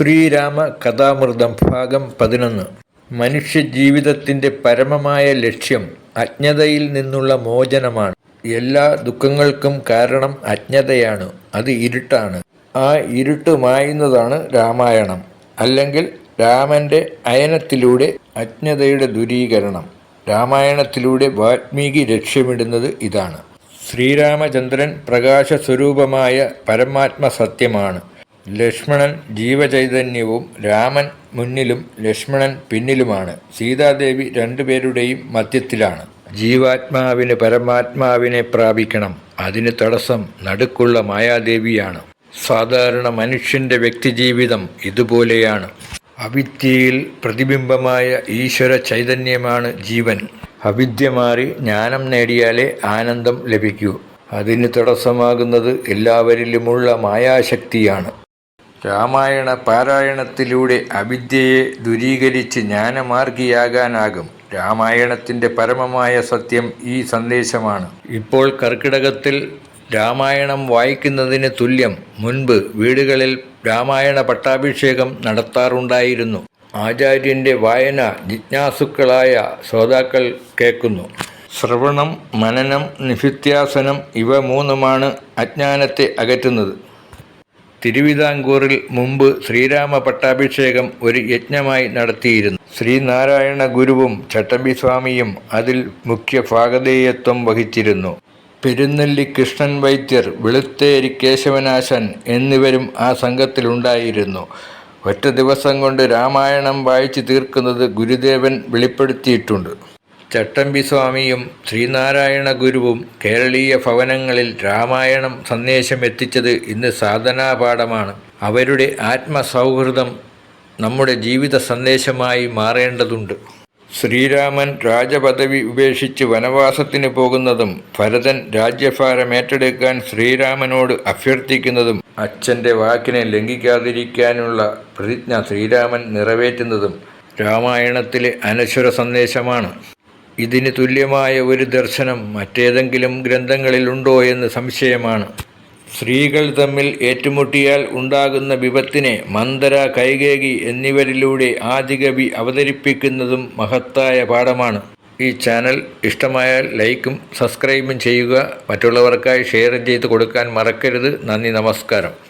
ശ്രീരാമ കഥാമൃതം ഭാഗം പതിനൊന്ന്. മനുഷ്യജീവിതത്തിന്റെ പരമമായ ലക്ഷ്യം അജ്ഞതയിൽ നിന്നുള്ള മോചനമാണ്. എല്ലാ ദുഃഖങ്ങൾക്കും കാരണം അജ്ഞതയാണ് അത് ഇരുട്ടാണ്. ആ ഇരുട്ട് മായുന്നതാണ് രാമായണം അല്ലെങ്കിൽ രാമന്റെ അയനത്തിലൂടെ അജ്ഞതയുടെ ദുരീകരണം. രാമായണത്തിലൂടെ വാത്മീകി ലക്ഷ്യമിടുന്നത് ഇതാണ്. ശ്രീരാമചന്ദ്രൻ പ്രകാശസ്വരൂപമായ പരമാത്മ സത്യമാണ്. ലക്ഷ്മണൻ ജീവചൈതന്യവും രാമൻ മുന്നിലും ലക്ഷ്മണൻ പിന്നിലുമാണ്. സീതാദേവി രണ്ടുപേരുടെയും മധ്യത്തിലാണ്. ജീവാത്മാവിന് പരമാത്മാവിനെ പ്രാപിക്കണം. അതിന് തടസ്സം നടുക്കുള്ള മായാദേവിയാണ്. സാധാരണ മനുഷ്യന്റെ വ്യക്തിജീവിതം ഇതുപോലെയാണ്. അവിദ്യയിൽ പ്രതിബിംബമായ ഈശ്വര ചൈതന്യമാണ് ജീവൻ. അവിദ്യ മാറി ജ്ഞാനം നേടിയാലേ ആനന്ദം ലഭിക്കൂ. അതിന് തടസ്സമാകുന്നത് എല്ലാവരിലുമുള്ള മായാശക്തിയാണ്. രാമായണ പാരായണത്തിലൂടെ അവിദ്യയെ ദുരീകരിച്ച് ജ്ഞാനമാർഗിയാകാനാകും. രാമായണത്തിന്റെ പരമമായ സത്യം ഈ സന്ദേശമാണ്. ഇപ്പോൾ കർക്കിടകത്തിൽ രാമായണം വായിക്കുന്നതിന് തുല്യം മുൻപ് വീടുകളിൽ രാമായണ പട്ടാഭിഷേകം നടത്താറുണ്ടായിരുന്നു. ആചാര്യന്റെ വായന ജിജ്ഞാസുക്കളായ ശ്രോതാക്കൾ കേൾക്കുന്നു. ശ്രവണം മനനം നിഷിത്യാസനം ഇവ മൂന്നുമാണ് അജ്ഞാനത്തെ അകറ്റുന്നത്. തിരുവിതാംകൂറിൽ മുമ്പ് ശ്രീരാമ പട്ടാഭിഷേകം ഒരു യജ്ഞമായി നടത്തിയിരുന്നു. ശ്രീനാരായണ ഗുരുവും ചട്ടമ്പി സ്വാമിയും അതിൽ മുഖ്യ ഭാഗധേയത്വം വഹിച്ചിരുന്നു. പെരുന്നെല്ലി കൃഷ്ണൻ വൈദ്യർ വെളുത്തേരി കേശവനാശൻ എന്നിവരും ആ സംഘത്തിലുണ്ടായിരുന്നു ഒറ്റ ദിവസം കൊണ്ട് രാമായണം വായിച്ചു തീർക്കുന്നത് ഗുരുദേവൻ വെളിപ്പെടുത്തിയിട്ടുണ്ട്. ചട്ടമ്പി സ്വാമിയും ശ്രീനാരായണ ഗുരുവും കേരളീയ ഭവനങ്ങളിൽ രാമായണം സന്ദേശം എത്തിച്ചത് ഇന്ന് സാധനാപാഠമാണ്. അവരുടെ ആത്മസൗഹൃദം നമ്മുടെ ജീവിത സന്ദേശമായി മാറേണ്ടതുണ്ട്. ശ്രീരാമൻ രാജപദവി ഉപേക്ഷിച്ച് വനവാസത്തിന് പോകുന്നതും ഭരതൻ രാജ്യഭാരം ഏറ്റെടുക്കാൻ ശ്രീരാമനോട് അഭ്യർത്ഥിക്കുന്നതും അച്ഛന്റെ വാക്കിനെ ലംഘിക്കാതിരിക്കാനുള്ള പ്രതിജ്ഞ ശ്രീരാമൻ നിറവേറ്റുന്നതും രാമായണത്തിലെ അനശ്വര സന്ദേശമാണ്. ഇതിന് തുല്യമായ ഒരു ദർശനം മറ്റേതെങ്കിലും ഗ്രന്ഥങ്ങളിലുണ്ടോ എന്ന് സംശയമാണ്. സ്ത്രീകൾ തമ്മിൽ ഏറ്റുമുട്ടിയാൽ ഉണ്ടാകുന്ന വിപത്തിനെ മന്ദര കൈകേകി എന്നിവരിലൂടെ ആദികവി അവതരിപ്പിക്കുന്നതും മഹത്തായ പാഠമാണ്. ഈ ചാനൽ ഇഷ്ടമായാൽ ലൈക്കും സബ്സ്ക്രൈബും ചെയ്യുക. മറ്റുള്ളവർക്കായി ഷെയർ ചെയ്ത് കൊടുക്കാൻ മറക്കരുത്. നന്ദി നമസ്കാരം.